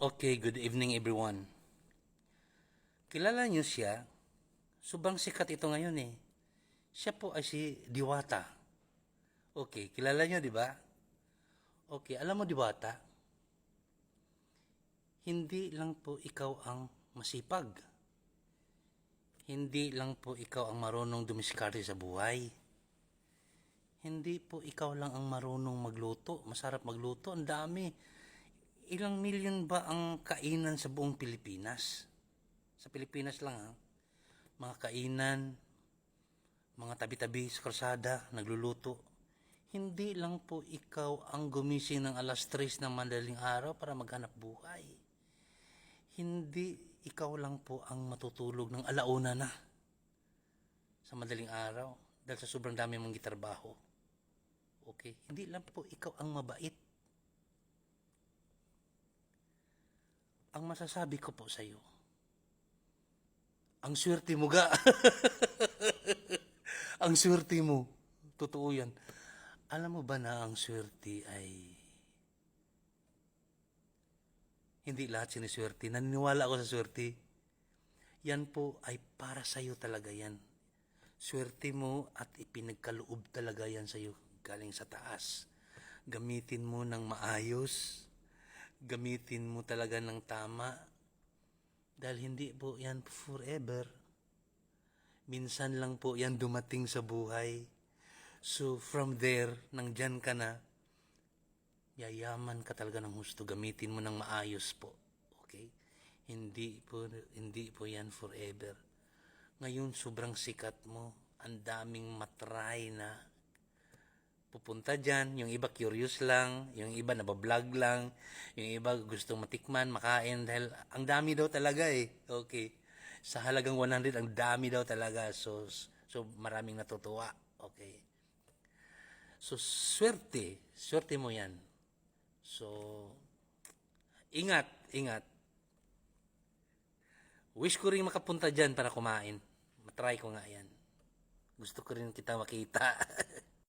Okay, good evening everyone. Kilala niyo siya? Sobrang sikat ito ngayon eh. Siya po ay si Diwata. Okay, kilala niyo di ba? Okay, alam mo Diwata? Hindi lang po ikaw ang masipag. Hindi lang po ikaw ang marunong dumiskarte sa buhay. Hindi po ikaw lang ang marunong magluto. Masarap magluto. Ang dami. Ilang milyon ba ang kainan sa buong Pilipinas? Sa Pilipinas lang ha. Mga kainan, mga tabi-tabi sa kalsada, nagluluto. Hindi lang po ikaw ang gumising ng alas 3 ng madaling araw para maghanap buhay. Hindi ikaw lang po ang matutulog ng alauna na sa madaling araw dahil sa sobrang dami mong gitrabaho. Okay? Hindi lang po ikaw ang mabait. Ang masasabi ko po sa iyo, ang swerte mo ga. ang swerte mo. Totoo yan. Alam mo ba na ang swerte ay hindi lahat siniswerte. Naniniwala ako sa swerte. Yan po ay para sa iyo talaga yan. Swerte mo at ipinagkaloob talaga yan sa iyo galing sa taas. Gamitin mo ng maayos. Gamitin mo talaga ng tama. Dahil hindi po yan forever. Minsan lang po yan dumating sa buhay. So from there, nang dyan ka na, yayaman ka talaga ng husto. Gamitin mo ng maayos po. Okay? Hindi po, hindi po yan forever. Ngayon, sobrang sikat mo. Ang daming matry na pupunta dyan. Yung iba curious lang. Yung iba nabablog lang. Yung iba gustong matikman, makain. Dahil ang dami daw talaga eh. Okay. Sa halagang 100, ang dami daw talaga. So, so maraming natutuwa. Okay. So, swerte. Swerte mo yan. So, ingat, ingat. Wish ko rin makapunta dyan para kumain. Matry ko nga yan. Gusto ko rin kita makita.